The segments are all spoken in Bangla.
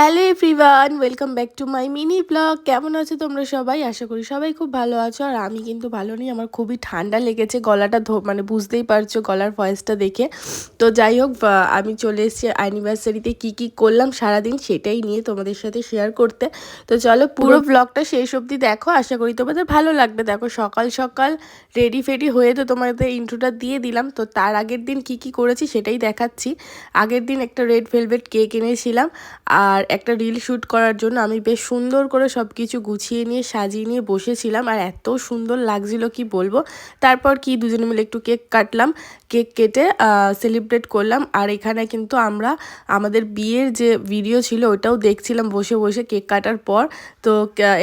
Hello everyone welcome back to my mini blog. কেমন আছো তোমরা সবাই? আশা করি সবাই খুব ভালো আছো। আর আমি কিন্তু ভালো নেই আমার খুবই ঠান্ডা লেগেছে গলাটা ধো মানে বুঝতেই পারছ গলার ভয়েসটা দেখে। তো যাই হোক আমি চলে এসেছি অ্যানিভার্সারিতে কি কি করলাম সারাদিন সেটাই নিয়ে তোমাদের সাথে শেয়ার করতে। তো চলো পুরো ব্লগটা শেষ অবধি দেখো আশা করি তোমাদের ভালো লাগবে। দেখো সকাল সকাল রেডি ফেডি হয়ে তো তোমাদের ইন্ট্রোটা দিয়ে দিলাম। তো তার আগের দিন কি কি করেছি সেটাই দেখাচ্ছি। আগের দিন একটা রেড ভেলভেট কেক এনেছিলাম। আর একটা রিল শ্যুট করার জন্য আমি বেশ সুন্দর করে সব কিছু গুছিয়ে নিয়ে, সাজিয়ে নিয়ে বসেছিলাম আর এত সুন্দর লাগছিল কি বলব। তারপর কি দুজনে মিলে একটু কেক কাটলাম, কেক কেটে সেলিব্রেট করলাম আর এখানে কিন্তু আমরা, আমাদের বিয়ের যে ভিডিও ছিল ওটাও দেখছিলাম বসে বসে কেক কাটার পর। তো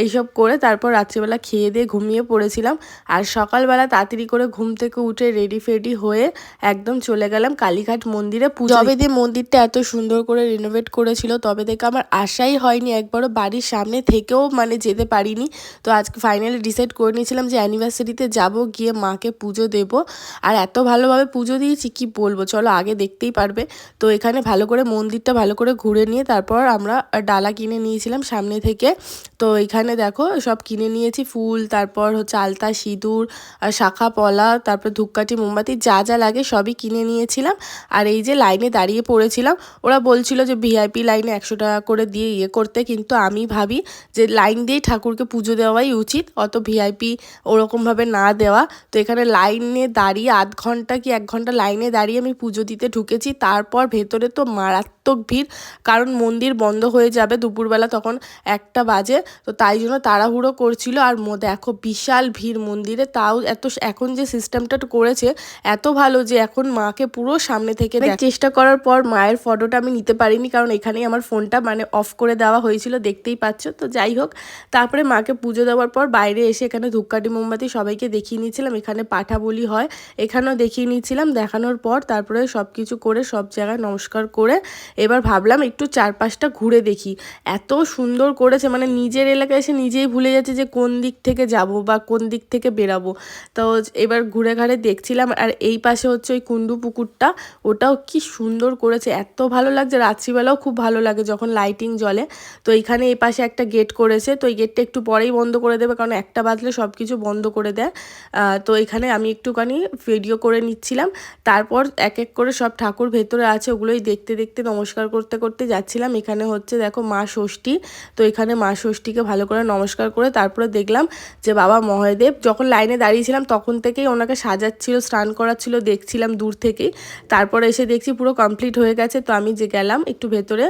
এইসব করে তারপর রাত্রিবেলা খেয়ে দিয়ে ঘুমিয়ে পড়েছিলাম আর সকালবেলা তাড়াতাড়ি করে ঘুম থেকে উঠে রেডি ফেডি হয়ে একদম চলে গেলাম কালীঘাট মন্দিরে পুজো দিয়ে মন্দিরটা এত সুন্দর করে রিনোভেট করেছিল তবে দেখে আমার আশাই হয়নি একবারও বাড়ির সামনে থেকেও মানে যেতে পারিনি। তো আজকে ফাইনালি ডিসাইড করে নিয়েছিলাম যে অ্যানিভার্সারিতে যাব, গিয়ে মাকে পুজো দেব। আর এত ভালোভাবে পুজো দিয়েছি, কি বলব? চলো আগে দেখতেই পারবে। তো এখানে ভালো করে মন্দিরটা ভালো করে ঘুরে নিয়ে তারপর আমরা ডালা কিনে নিয়েছিলাম সামনে থেকে। তো এখানে দেখো সব কিনে নিয়েছি, ফুল, তারপর হচ্ছে আলতা, সিঁদুর শাখা, পলা, তারপর ধূপকাঠি, মোমবাতি, যা যা লাগে সবই কিনে নিয়েছিলাম। আর এই যে লাইনে দাঁড়িয়ে পড়েছিলাম, ওরা বলছিল যে ভিআইপি লাইনে একশো টাকা করে দিয়ে ইয়ে করতে কিন্তু আমি ভাবি যে লাইন দিয়েই ঠাকুরকে পুজো দেওয়াই উচিত অত ভিআইপি ওরকমভাবে না দেওয়া। তো এখানে লাইনে দাঁড়িয়ে আধ ঘণ্টা কি এক ঘণ্টা লাইনে দাঁড়িয়ে আমি পুজো দিতে ঢুকেছি তারপর ভেতরে তো মারাত্মক ভিড় কারণ মন্দির বন্ধ হয়ে যাবে দুপুরবেলা তখন একটা বাজে তো তাই জন্য তাড়াহুড়ো করছিল। আর দেখো বিশাল ভিড় মন্দিরে তাও এত এখন যে সিস্টেমটা করেছে এত ভালো যে এখন মাকে পুরো সামনে থেকে চেষ্টা করার পর মায়ের ফটোটা আমি নিতে পারিনি কারণ এখানেই আমার ফোনটা মানে অফ করে দেওয়া হয়েছিল, দেখতেই পাচ্ছ। তো যাই হোক, তারপরে মাকে পুজো দেওয়ার পর বাইরে এসে এখানে ধূপকাঠি, মোমবাতি সবাইকে দেখিয়ে নিয়েছিলাম। এখানে পাঠা বলি হয়, এখানেও দেখিয়ে নিয়েছিলাম। দেখানোর পর তারপরে সব কিছু করে, সব জায়গায় নমস্কার করে, এবার ভাবলাম একটু চারপাশটা ঘুরে দেখি। এত সুন্দর করেছে মানে নিজের এলাকায় এসে নিজেই ভুলে যাচ্ছে যে কোন দিক থেকে যাব বা কোন দিক থেকে বেরাবো। তো এবার ঘুরে ঘাড়ে দেখছিলাম, আর এই পাশে হচ্ছে ওই কুন্ডু পুকুরটা, ওটাও কি সুন্দর করেছে। এত ভালো লাগছে, রাত্রিবেলাও খুব ভালো লাগে যখন লাইটিং জ্বলে। তো এখানে এই পাশে একটা গেট করেছে। তো এই গেটটা একটু পরেই বন্ধ করে দেবে, কারণ একটা বাজলে সব কিছু বন্ধ করে দেয়। তো এখানে আমি একটুখানি ভিডিও করে নিচ্ছিলাম। তারপর এক এক করে সব ঠাকুর ভেতরে আছে, ওগুলোই দেখতে দেখতে, নমস্কার করতে করতে যাচ্ছিলাম। এখানে হচ্ছে, দেখো মা ষষ্ঠী। তো এখানে মা ষষ্ঠীকে ভালো করে নমস্কার করে তারপরে দেখলাম যে, বাবা মহাদেব, যখন লাইনে দাঁড়িয়েছিলাম, তখন থেকেই ওনাকে সাজাচ্ছিল, স্নান করাচ্ছিল, দেখছিলাম দূর থেকেই। তারপরে এসে দেখছি পুরো কমপ্লিট হয়ে গেছে। তো আমি যে গেলাম, একটু ভেতরে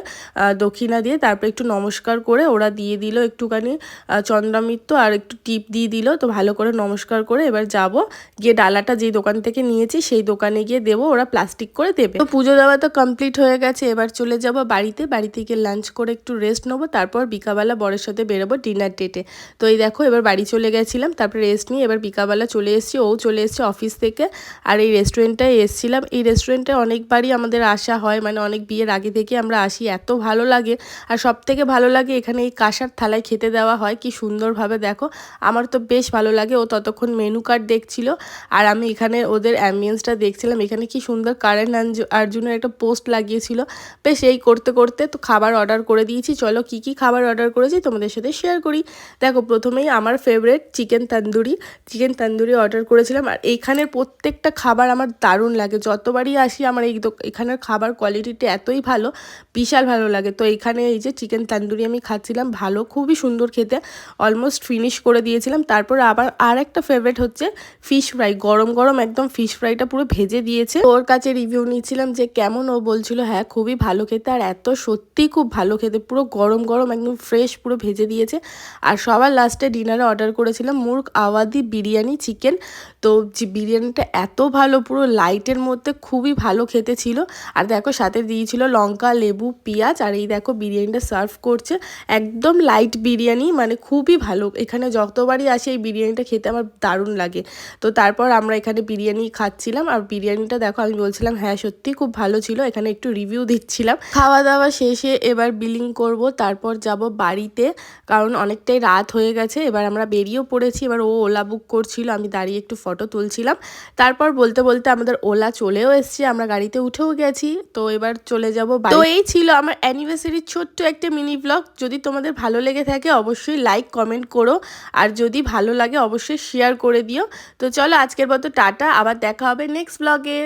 দক্ষিণা দিয়ে তারপরে একটু নমস্কার করে ওরা দিয়ে দিল একটুখানি আহ, চন্দ্রামিত্র আর একটু টিপ দিয়ে দিল। তো ভালো করে নমস্কার করে এবার যাব। গিয়ে ডালাটা যেই দোকান থেকে নিয়েছি সেই দোকানে গিয়ে দেবো ওরা প্লাস্টিক করে দেবে। তো পুজো দেওয়া তো কমপ্লিট হয়ে গেছে। এবার চলে যাব বাড়িতে। বাড়িতে গিয়ে লাঞ্চ করে একটু রেস্ট নেব। তারপর বিকাবেলা বরের সাথে বেরোবো ডিনার ডেটে তো এই দেখো এবার বাড়ি চলে গেছিলাম। তারপরে রেস্ট নিয়ে এবার বিকাবেলা চলে এসেছি। ও চলে এসেছে অফিস থেকে। আর এই রেস্টুরেন্টটায় এসেছিলাম। এই রেস্টুরেন্টে অনেকবারই আমাদের আসা হয়। মানে অনেক বিয়ের আগে থেকে আমরা আসি। এত ভালো লাগে। আর সব থেকে ভালো লাগে এখানে এই কাঁসার থালায় খেতে দেওয়া হয়। কি সুন্দরভাবে দেখো। আমার তো বেশ ভালো লাগে। ও ততক্ষণ মেনু কার্ড দেখছিল। আর আমি এখানে ওদের অ্যাম্বিয়েন্সটা দেখছিলাম। এখানে কি সুন্দর কারেন্ট আর্জুনের একটা পোস্ট লাগিয়েছিল। বেশ এই করতে করতে তো খাবার অর্ডার করে দিয়েছি। চলো কি কি খাবার অর্ডার করেছি তোমাদের সাথে শেয়ার করি। দেখো, প্রথমেই আমার favourite chicken tandoori chicken tandoori order করেছিলাম। আর এইখানের প্রত্যেকটা খাবার আমার দারুণ লাগে। যতবারই আসি আমার এই এখানের খাবার কোয়ালিটিটা এতই ভালো। বিশাল ভালো লাগে। তো এখানে এই যে চিকেন তান্দুরি আমি খাচ্ছিলাম, ভালো, খুবই সুন্দর খেতে। অলমোস্ট ফিনিশ করে দিয়েছিলাম। তারপর আবার আর একটা ফেভারিট হচ্ছে ফিশ ফ্রাই গরম গরম একদম ফিশ ফ্রাইটা পুরো ভেজে দিয়েছে। ওর কাছে রিভিউ নিয়েছিলাম যে কেমন ও বলছিল হ্যাঁ খুবই ভালো খেতে আর এত সত্যিই খুব ভালো খেতে। পুরো গরম গরম একদম ফ্রেশ পুরো ভেজে দিয়েছে। আর সবার লাস্টে ডিনারে অর্ডার করেছিলাম মুরগ আওয়াদি বিরিয়ানি চিকেন তো বিরিয়ানিটা এত ভালো, পুরো লাইটের মধ্যে খুবই ভালো খেতে ছিল। আর দেখো, সাথে দিয়েছিল লঙ্কা, লেবু, পেঁয়াজ আর এই দেখো বিরিয়ানিটা সার্ভ করছে। একদম লাইট বিরিয়ানি মানে খুবই ভালো। এখানে যতবারই আসে এই বিরিয়ানিটা খেতে আমার দারুণ লাগে। তো তারপর আমরা এখানে বিরিয়ানি খাচ্ছিলাম আর বিরিয়ানিটা দেখো, আমি বলছিলাম হ্যাঁ সত্যি খুব ভালো ছিল। এখানে একটু রিভিউ দিচ্ছিলাম। খাওয়া দাওয়া শেষে এবার বিলিং করব, তারপর যাব বাড়িতে, কারণ অনেকটাই রাত হয়ে গেছে। এবার আমরা বেরিয়েও পড়েছি, এবার ও ওলা বুক করছিল, আমি দাঁড়িয়ে একটু ফটো তুলছিলাম। তারপর বলতে বলতে আমাদের ওলা চলেও এসছে, আমরা গাড়িতে উঠেও গেছি। তো এবার চলে যাব তো এই ছিল আমার অ্যানিভার্সারি আজকের এই ছোট্ট একটা মিনি ব্লগ। যদি তোমাদের ভালো লেগে থাকে, অবশ্যই লাইক কমেন্ট করো। আর যদি ভালো লাগে, অবশ্যই শেয়ার করে দিও। তো চলো আজকের মতো টাটা। আবার দেখা হবে নেক্সট ব্লগে